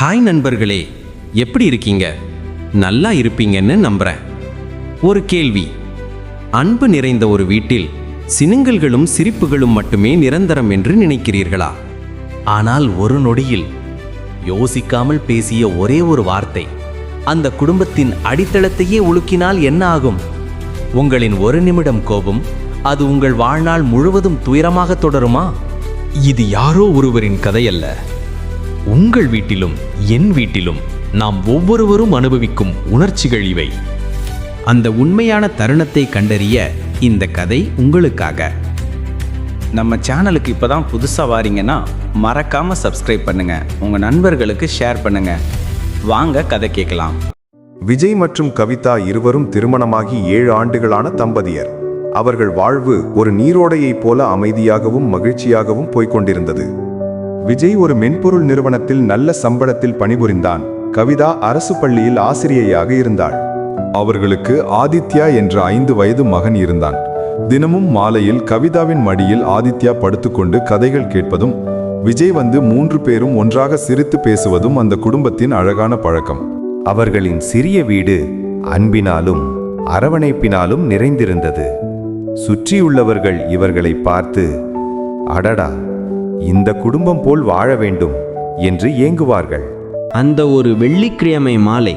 Hi நண்பர்களே எப்படி இருக்கீங்க? நல்லா இருப்பீங்கன்னு நம்புறேன். ஒரு கேள்வி. அன்பு நிறைந்த ஒரு வீட்டில் சினுங்கல்களும் சிரிப்புகளும் மட்டுமே நிரந்தரம் என்று நினைக்கிறீர்களா? ஆனால் ஒரு நொடியில் யோசிக்காமல் பேசிய ஒரே ஒரு வார்த்தை அந்த குடும்பத்தின் அடித்தளத்தையே உலுக்கினால் என்ன ஆகும்? உங்களின் ஒரு நிமிடம் கோபம் அது உங்கள் வாழ்நாள் முழுவதும் துயரமாக தொடருமா? இது யாரோ ஒருவரின் கதையல்ல. உங்கள் வீட்டிலும் என் வீட்டிலும் நாம் ஒவ்வொருவரும் அனுபவிக்கும் உணர்ச்சிகள் இவை. அந்த உண்மையான தருணத்தை கண்டறிய இந்த கதை உங்களுக்காக. நம்ம சேனலுக்கு இப்போ தான் புதுசாக வாரீங்கன்னா மறக்காமல் சப்ஸ்கிரைப் பண்ணுங்க. உங்கள் நண்பர்களுக்கு ஷேர் பண்ணுங்க. வாங்க கதை கேட்கலாம். விஜய் மற்றும் கவிதா இருவரும் திருமணமாகி ஏழு ஆண்டுகளான தம்பதியர். அவர்கள் வாழ்வு ஒரு நீரோடையைப் போல அமைதியாகவும் மகிழ்ச்சியாகவும் போய்க் கொண்டிருந்தது. விஜய் ஒரு மென்பொருள் நிறுவனத்தில் நல்ல சம்பளத்தில் பணிபுரிந்தான். கவிதா அரசு பள்ளியில் ஆசிரியையாக இருந்தாள். அவர்களுக்கு ஆதித்யா என்ற ஐந்து வயது மகன் இருந்தான். தினமும் மாலையில் கவிதாவின் மடியில் ஆதித்யா படுத்துக்கொண்டு கதைகள் கேட்பதும் விஜய் வந்து மூன்று பேரும் ஒன்றாக சிரித்து பேசுவதும் அந்த குடும்பத்தின் அழகான பழக்கம். அவர்களின் சிறிய வீடு அன்பினாலும் அரவணைப்பினாலும் நிறைந்திருந்தது. சுற்றியுள்ளவர்கள் இவர்களை பார்த்து அடடா! இந்த குடும்பம் போல் வாழ வேண்டும் என்று ஏங்குவார்கள். அந்த ஒரு வெள்ளிக்கிழமை மாலை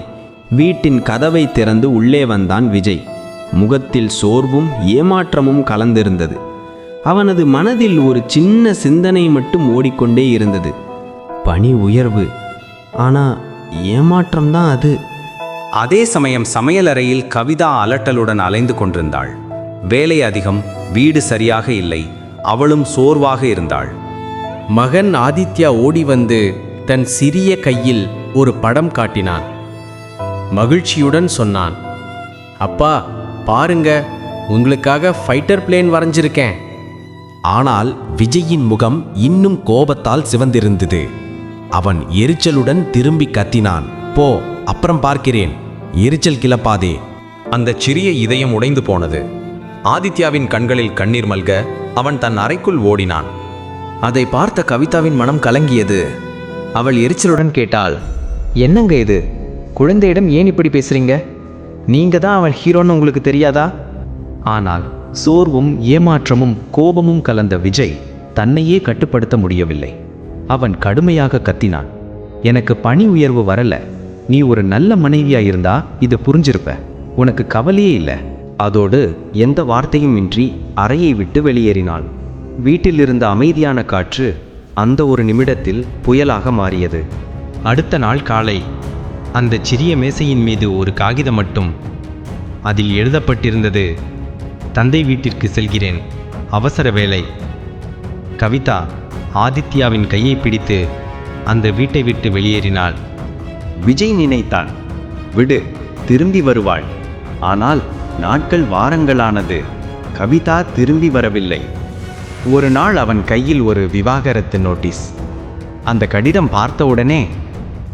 வீட்டின் கதவை திறந்து உள்ளே வந்தான் விஜய். முகத்தில் சோர்வும் ஏமாற்றமும் கலந்திருந்தது. அவனது மனதில் ஒரு சின்ன சிந்தனை மட்டும் ஓடிக்கொண்டே இருந்தது. பணி உயர்வு. ஆனா ஏமாற்றம்தான் அது. அதே சமயம் சமையலறையில் கவிதா அலட்டலுடன் அலைந்து கொண்டிருந்தாள். வேலை அதிகம் வீடு சரியாக இல்லை அவளும் சோர்வாக இருந்தாள். மகன் ஆதித்யா ஓடி வந்து தன் சிறிய கையில் ஒரு படம் காட்டினான். மகிழ்ச்சியுடன் சொன்னான் அப்பா பாருங்க உங்களுக்காக ஃபைட்டர் பிளேன் வரைஞ்சிருக்கேன். ஆனால் விஜயின் முகம் இன்னும் கோபத்தால் சிவந்திருந்தது. அவன் எரிச்சலுடன் திரும்பி கத்தினான் போ அப்புறம் பார்க்கிறேன். எரிச்சல் கிளப்பாதே. அந்த சிறிய இதயம் உடைந்து போனது. ஆதித்யாவின் கண்களில் கண்ணீர் மல்க அவன் தன் அறைக்குள் ஓடினான். அதை பார்த்த கவிதாவின் மனம் கலங்கியது. அவள் எரிச்சலுடன் கேட்டாள் என்னங்க இது? குழந்தையிடம் ஏன் இப்படி பேசுறீங்க? நீங்க தான் அவன் ஹீரோன்னு உங்களுக்கு தெரியாதா? ஆனால் சோர்வும் ஏமாற்றமும் கோபமும் கலந்த விஜய் தன்னையே கட்டுப்படுத்த முடியவில்லை. அவன் கடுமையாக கத்தினான் எனக்கு பணி உயர்வு வரல. நீ ஒரு நல்ல மனைவியா இருந்தா இது புரிஞ்சிருப்ப. உனக்கு கவலையே இல்லை. அதோடு எந்த வார்த்தையும் இன்றி அறையை விட்டு வெளியேறினாள். வீட்டில் இருந்த அமைதியான காற்று அந்த ஒரு நிமிடத்தில் புயலாக மாறியது. அடுத்த நாள் காலை அந்த சிறிய மேசையின் மீது ஒரு காகிதம் மட்டும் அதில் எழுதப்பட்டிருந்தது. தந்தை வீட்டிற்கு செல்கிறேன். அவசர வேலை. கவிதா ஆதித்யாவின் கையை பிடித்து அந்த வீட்டை விட்டு வெளியேறினாள். விஜய் நினைத்தான். விடு திரும்பி வருவாள். ஆனால் நாட்கள் வாரங்களானது. கவிதா திரும்பி வரவில்லை. ஒரு நாள் அவன் கையில் ஒரு விவாகரத்து நோட்டீஸ். அந்த கடிதம் பார்த்தவுடனே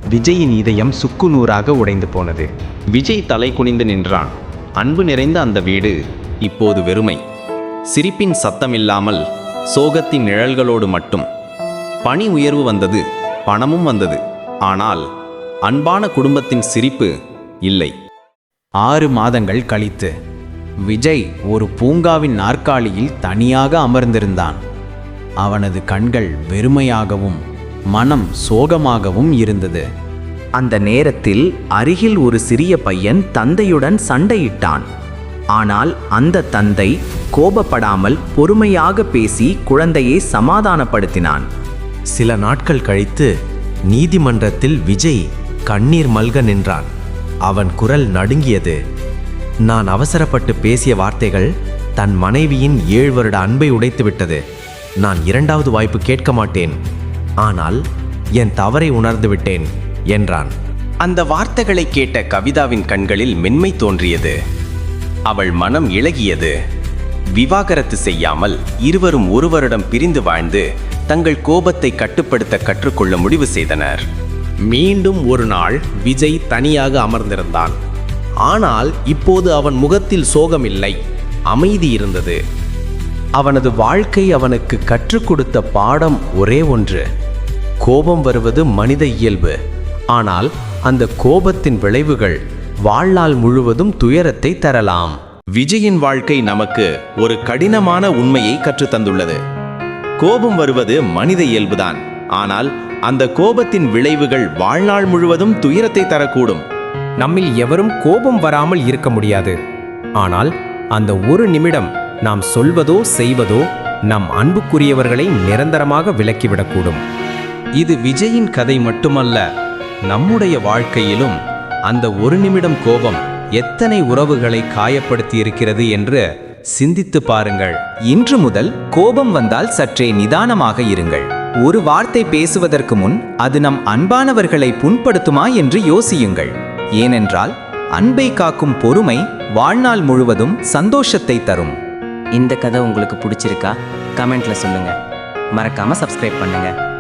விஜயின் இதயம் சுக்கு நூறாக உடைந்து போனது. விஜய் தலை குனிந்து நின்றான். அன்பு நிறைந்த அந்த வீடு இப்போது வெறுமை. சிரிப்பின் சத்தமில்லாமல் சோகத்தின் நிழல்களோடு மட்டும். பணி உயர்வு வந்தது பணமும் வந்தது. ஆனால் அன்பான குடும்பத்தின் சிரிப்பு இல்லை. ஆறு மாதங்கள் கழித்து விஜய் ஒரு பூங்காவின் நாற்காலியில் தனியாக அமர்ந்திருந்தான். அவனது கண்கள் வெறுமையாகவும் மனம் சோகமாகவும் இருந்தது. அந்த நேரத்தில் அருகில் ஒரு சிறிய பையன் தந்தையுடன் சண்டையிட்டான். ஆனால் அந்த தந்தை கோபப்படாமல் பொறுமையாக பேசி குழந்தையை சமாதானப்படுத்தினான். சில நாட்கள் கழித்து நீதிமன்றத்தில் விஜய் கண்ணீர் மல்க நின்றான். அவன் குரல் நடுங்கியது. நான் அவசரப்பட்டு பேசிய வார்த்தைகள் தன் மனைவியின் ஏழு வருட அன்பை உடைத்துவிட்டது. நான் இரண்டாவது வாய்ப்பு கேட்க மாட்டேன். ஆனால் என் தவறை உணர்ந்து விட்டேன் என்றான். அந்த வார்த்தைகளை கேட்ட கவிதாவின் கண்களில் மென்மை தோன்றியது. அவள் மனம் இழகியது விவாகரத்து செய்யாமல் இருவரும் ஒரு வருடம் பிரிந்து வாழ்ந்து தங்கள் கோபத்தை கட்டுப்படுத்த கற்றுக்கொள்ள முடிவு செய்தனர். மீண்டும் ஒரு நாள் விஜய் தனியாக அமர்ந்திருந்தான். ஆனால் இப்போது அவன் முகத்தில் சோகமில்லை அமைதி இருந்தது. அவனது வாழ்க்கை அவனுக்கு கற்றுக் கொடுத்த பாடம் ஒரே ஒன்று கோபம் வருவது மனித இயல்பு. ஆனால் அந்த கோபத்தின் விளைவுகள் வாழ்நாள் முழுவதும் துயரத்தை தரலாம். விஜயின் வாழ்க்கை நமக்கு ஒரு கடினமான உண்மையை கற்றுத்தந்துள்ளது கோபம் வருவது மனித இயல்புதான். ஆனால் அந்த கோபத்தின் விளைவுகள் வாழ்நாள் முழுவதும் துயரத்தை தரக்கூடும். நம்மில் எவரும் கோபம் வராமல் இருக்க முடியாது. ஆனால் அந்த ஒரு நிமிடம் நாம் சொல்வதோ செய்வதோ நம் அன்புக்குரியவர்களை நிரந்தரமாக விலக்கிவிடக்கூடும். இது விஜயின் கதை மட்டுமல்ல நம்முடைய வாழ்க்கையிலும் அந்த ஒரு நிமிடம் கோபம் எத்தனை உறவுகளை காயப்படுத்தி இருக்கிறது என்று சிந்தித்து பாருங்கள். இன்று முதல் கோபம் வந்தால் சற்றே நிதானமாக இருங்கள். ஒரு வார்த்தை பேசுவதற்கு முன் அது நம் அன்பானவர்களை புண்படுத்துமா என்று யோசியுங்கள். ஏனென்றால் அன்பை காக்கும் பொறுமை வாழ்நாள் முழுவதும் சந்தோஷத்தை தரும். இந்த கதை உங்களுக்கு பிடிச்சிருக்கா? கமெண்ட்ல சொல்லுங்க. மறக்காம சப்ஸ்கிரைப் பண்ணுங்க.